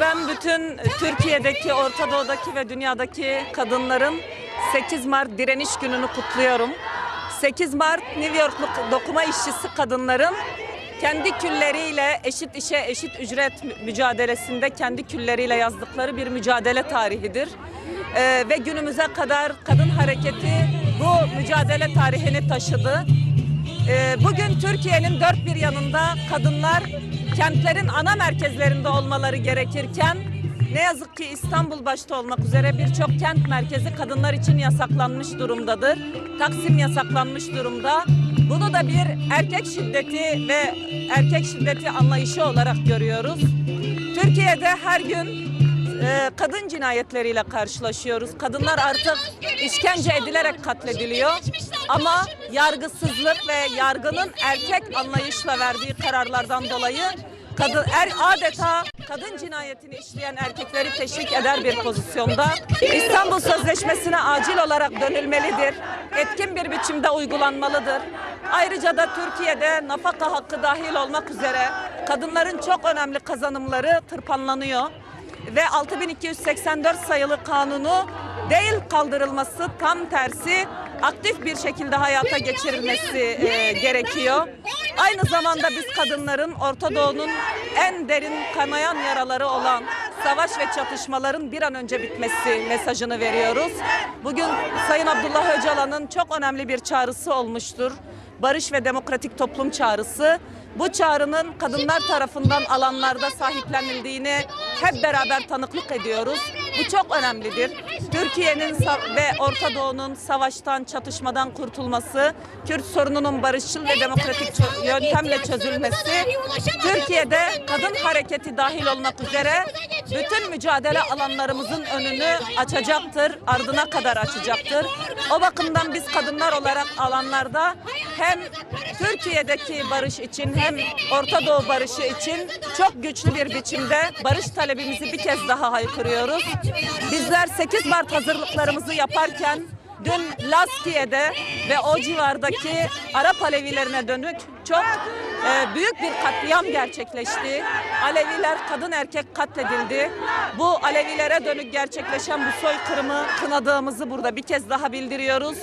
Ben bütün Türkiye'deki, Orta Doğu'daki ve dünyadaki kadınların 8 Mart direniş gününü kutluyorum. 8 Mart New Yorklu dokuma işçisi kadınların kendi külleriyle eşit işe eşit ücret mü- mücadelesinde kendi külleriyle yazdıkları bir mücadele tarihidir. Ee, ve günümüze kadar kadın hareketi bu mücadele tarihini taşıdı. Ee, Bugün Türkiye'nin dört bir yanında kadınlar kentlerin ana merkezlerinde olmaları gerekirken ne yazık ki İstanbul başta olmak üzere birçok kent merkezi kadınlar için yasaklanmış durumdadır. Taksim yasaklanmış durumda. Bunu da bir erkek şiddeti ve erkek şiddeti anlayışı olarak görüyoruz. Türkiye'de her gün e, kadın cinayetleriyle karşılaşıyoruz. Kadınlar artık işkence edilerek katlediliyor. Ama yargısızlık ve yargının erkek anlayışla verdiği kararlardan dolayı kadın er, adeta kadın cinayetini işleyen erkekleri teşvik eder bir pozisyonda. İstanbul Sözleşmesi'ne acil olarak dönülmelidir. Etkin bir biçimde uygulanmalıdır. Ayrıca da Türkiye'de nafaka hakkı dahil olmak üzere kadınların çok önemli kazanımları tırpanlanıyor ve 6284 sayılı kanunu değil kaldırılması tam tersi aktif bir şekilde hayata geçirilmesi e, gerekiyor. Aynı zamanda biz kadınların Orta Doğu'nun en derin kanayan yaraları olan savaş ve çatışmaların bir an önce bitmesi mesajını veriyoruz. Bugün Sayın Abdullah Öcalan'ın çok önemli bir çağrısı olmuştur. Barış ve demokratik toplum çağrısı. Bu çağrının kadınlar tarafından alanlarda sahiplenildiğini hep beraber tanıklık ediyoruz. Bu çok önemlidir. Türkiye'nin ve Orta Doğu'nun savaştan, çatışmadan kurtulması, Kürt sorununun barışçıl ve demokratik yöntemle çözülmesi, Türkiye'de kadın hareketi dahil olmak üzere bütün mücadele alanlarımızın önünü açacaktır, ardına kadar açacaktır. O bakımdan biz kadınlar olarak alanlarda hem Türkiye'deki barış için hem Orta Doğu barışı için çok güçlü bir biçimde barış talebimizi bir kez daha haykırıyoruz. Bizler 8 Mart hazırlıklarımızı yaparken dün Laskiye'de ve o civardaki Arap Alevilerine dönük çok e, büyük bir katliam gerçekleşti. Aleviler kadın erkek katledildi. Bu Alevilere dönük gerçekleşen bu soykırımı kınadığımızı burada bir kez daha bildiriyoruz.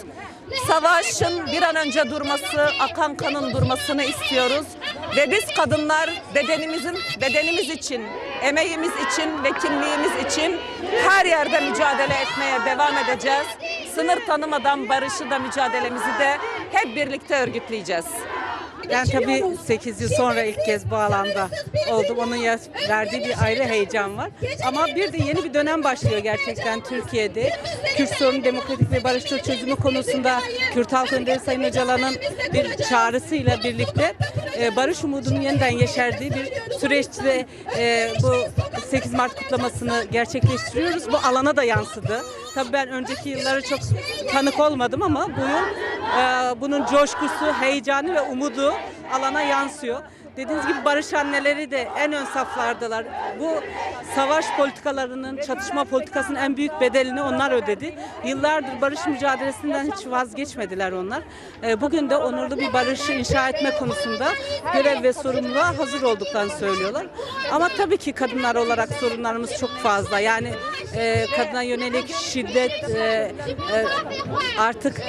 Savaşın bir an önce durması, akan kanın durmasını istiyoruz. Ve biz kadınlar bedenimizin bedenimiz için, emeğimiz için ve kimliğimiz için her yerde mücadele etmeye devam edeceğiz. Sınır tanımadan barışı da mücadelemizi de hep birlikte örgütleyeceğiz. Ben tabii 8 yıl sonra ilk kez bu alanda oldum. Onun verdiği bir ayrı heyecan var. Ama bir de yeni bir dönem başlıyor gerçekten Türkiye'de. Kürt sorunu demokratik ve barışçıl çözümü konusunda Kürt Halk Önderi Sayın Öcalan'ın bir çağrısıyla birlikte e, barış umudunun yeniden yeşerdiği bir süreçte e, bu 8 Mart kutlamasını gerçekleştiriyoruz. Bu alana da yansıdı. Tabii ben önceki yılları çok tanık olmadım ama bu yıl bunun coşkusu, heyecanı ve umudu alana yansıyor. Dediğiniz gibi barış anneleri de en ön saflardalar. Bu savaş politikalarının, çatışma politikasının en büyük bedelini onlar ödedi. Yıllardır barış mücadelesinden hiç vazgeçmediler onlar. E, Bugün de onurlu bir barışı inşa etme konusunda görev ve sorumluluğa hazır olduklarını söylüyorlar. Ama tabii ki kadınlar olarak sorunlarımız çok fazla. Yani e, kadına yönelik şiddet e, e, artık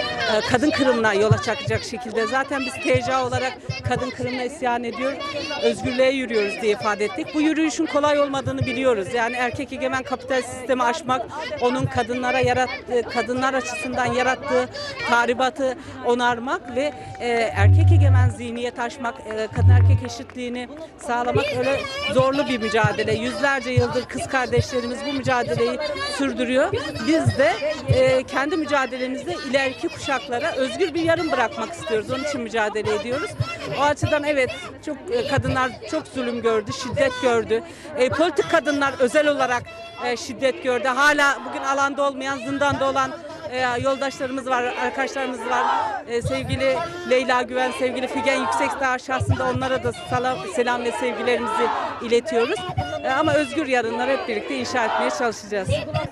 kadın kırımına yol açacak şekilde. Zaten biz TCA olarak kadın kırımına isyan ediyoruz. Özgürlüğe yürüyoruz diye ifade ettik. Bu yürüyüşün kolay olmadığını biliyoruz. Yani erkek egemen kapital sistemi aşmak, onun kadınlara yarattığı, kadınlar açısından yarattığı tahribatı onarmak ve e, erkek egemen zihniyet aşmak, e, kadın erkek eşitliğini sağlamak öyle zorlu bir mücadele. Yüzlerce yıldır kız kardeşlerimiz bu mücadeleyi sürdürüyor. Biz de e, kendi mücadelemizde ileriki kuşaklara özgür bir yarım bırakmak istiyoruz. Onun için mücadele ediyoruz. O açıdan evet çok kadınlar çok zulüm gördü, şiddet gördü. E, politik kadınlar özel olarak e, şiddet gördü. Hala bugün alanda olmayan, zindanda olan e, yoldaşlarımız var, arkadaşlarımız var. E, sevgili Leyla Güven, sevgili Figen Yüksekdağ şahsında onlara da salam, selam ve sevgilerimizi iletiyoruz. E, ama özgür yarınları hep birlikte inşa etmeye çalışacağız.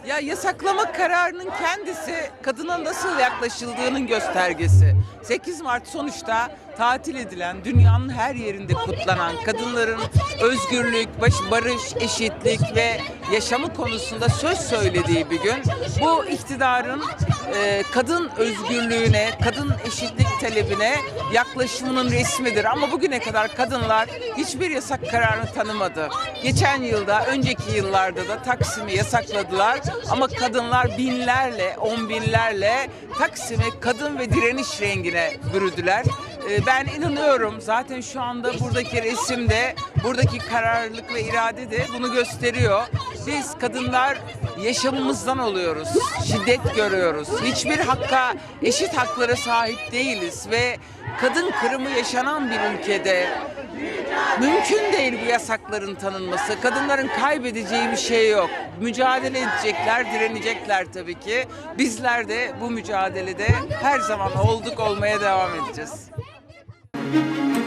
Ya yasaklama kararının kendisi kadına nasıl yaklaşıldığının göstergesi. 8 Mart sonuçta tatil edilen, dünyanın her yerinde kutlanan kadınların özgürlük, baş- barış, eşitlik ve yaşamı konusunda söz söylediği bir gün. Bu iktidarın e, kadın özgürlüğüne, kadın eşitlik talebine yaklaşımının resmidir. Ama bugüne kadar kadınlar hiçbir yasak kararını tanımadı. Geçen yılda, önceki yıllarda da Taksim'i yasakladılar. Ama kadınlar binlerle, on binlerle Taksim'i kadın ve direniş rengine bürüdüler. Ee, Ben inanıyorum zaten şu anda buradaki resimde, buradaki kararlılık ve irade de bunu gösteriyor. Biz kadınlar yaşamımızdan oluyoruz, şiddet görüyoruz. Hiçbir hakka, eşit haklara sahip değiliz ve kadın kırımı yaşanan bir ülkede Mümkün değil bu yasakların tanınması. Kadınların kaybedeceği bir şey yok. Mücadele edecekler, direnecekler tabii ki. Bizler de bu mücadelede her zaman olduk olmaya devam edeceğiz. Música